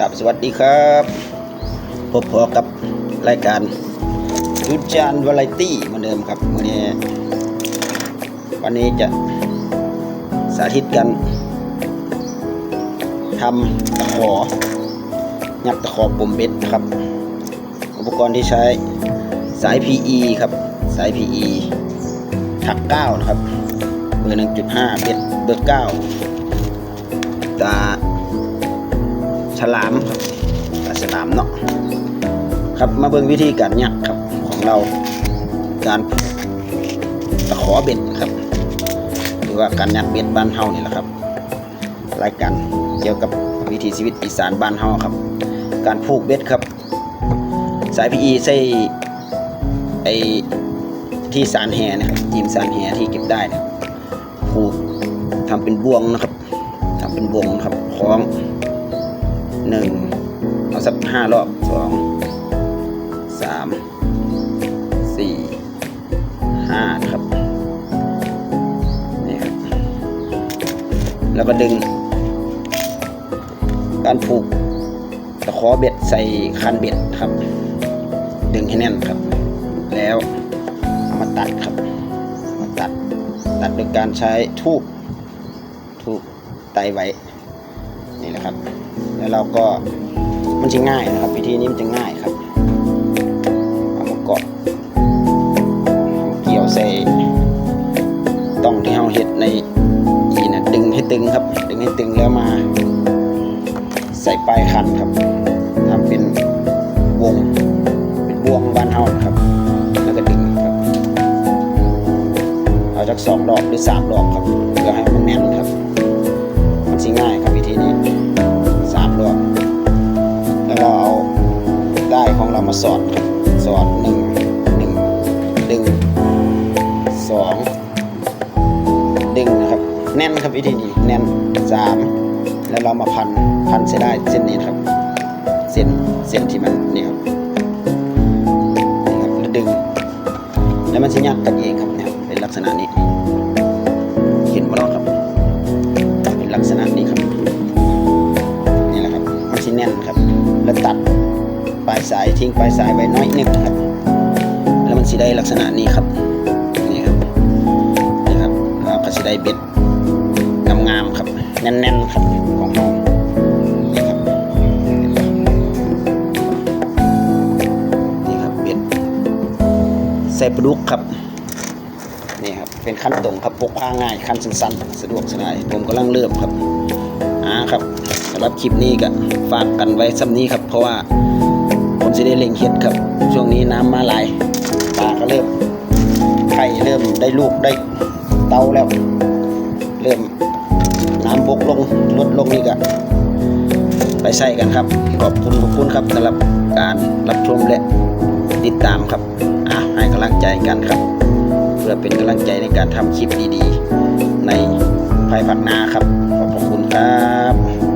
กับสวัสดีครับพบพอกับรายการยุจานวาไรตี้เหมือนเดิมครับวันนี้วันนี้จะสาธิตกันทำตะขอยัดตะขอปุ่มเบ็ดนะครับ อุปกรณ์ที่ใช้สาย PE ครับ สาย PE ถัก9นะครับเบอร์1.5เบ็ดเบอร์9 ครับมาเบิ่งวิธีการยักครับของเราการผูกตะขอเบ็ดครับ หรือว่าการยักเบ็ดบ้านเฮานี่แหละครับรายการเกี่ยวกับวิถีชีวิตอีสานบ้านเฮาครับ การผูกเบ็ดครับ สายพีอีใส่ไอที่สารแหนะครับจีมสารแหที่เก็บได้นะผูกทำเป็นบ่วงนะครับทำเป็นบ่วงครับคล้องหนึ่งเอาสักห้ารอบสอง สามสี่ห้าครับนี่ครับ แล้วก็ดึง การผูกตะขอเบ็ดใส่คันเบ็ดครับ ดึงให้แน่นครับ แล้วเอามาตัดครับ มาตัด ตัดโดยการใช้ทูบทูบไตไว้นี่แหละครับ แล้วเราก็มันจะง่ายนะครับ วิธีนี้มันจะง่าย ใส่ต้องที่เราเห็ดในอีนะดึงให้ตึงครับ ดึงให้ตึงแล้วมา ใส่ปลายคันครับทำเป็นวงเป็นบ่วงบานเฮาครับ แล้วก็ดึงครับ เอาจากสองดอกหรือสามดอกครับเพื่อให้มันแน่นครับมันสิง่ายครับวิธีนี้ สองดึงนะครับ แน่นครับวิธีนี้แน่นสามแล้วเรามาพันพันเส้นได้เส้นนี้ครับ เส้นเส้นที่มันนี่ครับนี่ครับแล้วดึง แล้วมันจะยัดกันเองครับเนี่ยเป็นลักษณะนี้เห็นไหมเนาครับ เป็นลักษณะนี้ครับนี่แหละครับมันสิแน่นครับ แล้วตัดปลายสายทิ้งปลายสายไว้น้อยนึงครับ แล้วมันสิได้ลักษณะนี้ครับ ได้เบ็ดงามๆครับ แน่นๆครับของเรานี่ครับนี่ครับเบ็ดใส่ปลาดุกครับนี่ครับเป็นขั้นตรงครับพกพาง่ายขั้นสั้นๆ สะดวกสบายผมกำลังเริ่มครับอ่าครับสำหรับคลิปนี้ก็ฝากกันไว้ซ้ำนี้ครับ เพราะว่าผมจะได้เล็งเห็ดครับ ช่วงนี้น้ำมาหลายปลาก็เริ่มไข่เริ่มได้ลูกได้ เตาแล้ว เริ่มน้ำบกลงลดลงนี่ก็ไปใส่กันครับ ขอบคุณขอบคุณครับสำหรับการรับชมและติดตามครับอะให้กำลังใจกันครับ เพื่อเป็นกำลังใจในการทำคลิปดีๆ ในภายภาคหน้าครับ ขอบคุณครับ